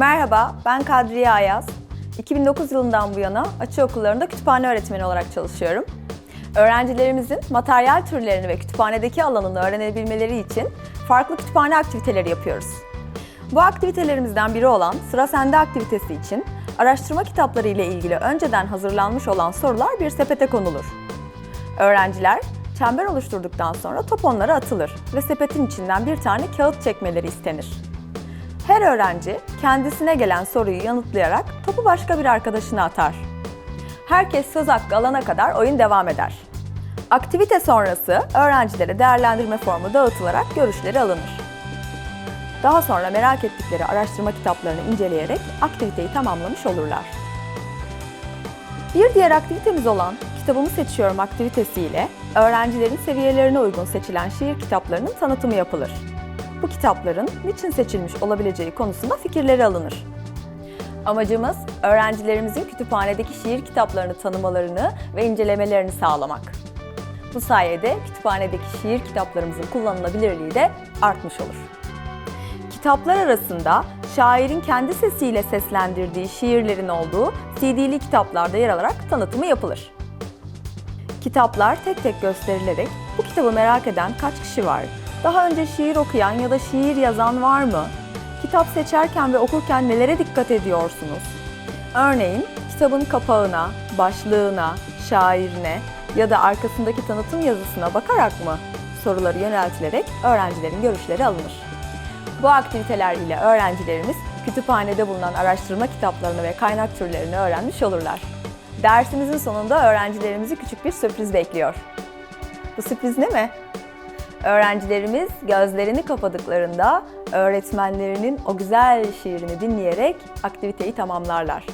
Merhaba, ben Kadriye Ayaz. 2009 yılından bu yana açı okullarında kütüphane öğretmeni olarak çalışıyorum. Öğrencilerimizin materyal türlerini ve kütüphanedeki alanını öğrenebilmeleri için farklı kütüphane aktiviteleri yapıyoruz. Bu aktivitelerimizden biri olan Sıra Sende aktivitesi için araştırma kitapları ile ilgili önceden hazırlanmış olan sorular bir sepete konulur. Öğrenciler çember oluşturduktan sonra top onlara atılır ve sepetin içinden bir tane kağıt çekmeleri istenir. Her öğrenci kendisine gelen soruyu yanıtlayarak topu başka bir arkadaşına atar. Herkes söz hakkı alana kadar oyun devam eder. Aktivite sonrası öğrencilere değerlendirme formu dağıtılarak görüşleri alınır. Daha sonra merak ettikleri araştırma kitaplarını inceleyerek aktiviteyi tamamlamış olurlar. Bir diğer aktivitemiz olan Kitabımı Seçiyorum aktivitesiyle öğrencilerin seviyelerine uygun seçilen şiir kitaplarının tanıtımı yapılır. Bu kitapların niçin seçilmiş olabileceği konusunda fikirleri alınır. Amacımız öğrencilerimizin kütüphanedeki şiir kitaplarını tanımalarını ve incelemelerini sağlamak. Bu sayede kütüphanedeki şiir kitaplarımızın kullanılabilirliği de artmış olur. Kitaplar arasında şairin kendi sesiyle seslendirdiği şiirlerin olduğu CD'li kitaplarda yer alarak tanıtımı yapılır. Kitaplar tek tek gösterilerek bu kitabı merak eden kaç kişi var? Daha önce şiir okuyan ya da şiir yazan var mı? Kitap seçerken ve okurken nelere dikkat ediyorsunuz? Örneğin kitabın kapağına, başlığına, şairine ya da arkasındaki tanıtım yazısına bakarak mı soruları yöneltilerek öğrencilerin görüşleri alınır. Bu aktiviteler ile öğrencilerimiz kütüphanede bulunan araştırma kitaplarını ve kaynak türlerini öğrenmiş olurlar. Dersimizin sonunda öğrencilerimizi küçük bir sürpriz bekliyor. Bu sürpriz ne mi? Öğrencilerimiz gözlerini kapadıklarında öğretmenlerinin o güzel şiirini dinleyerek aktiviteyi tamamlarlar.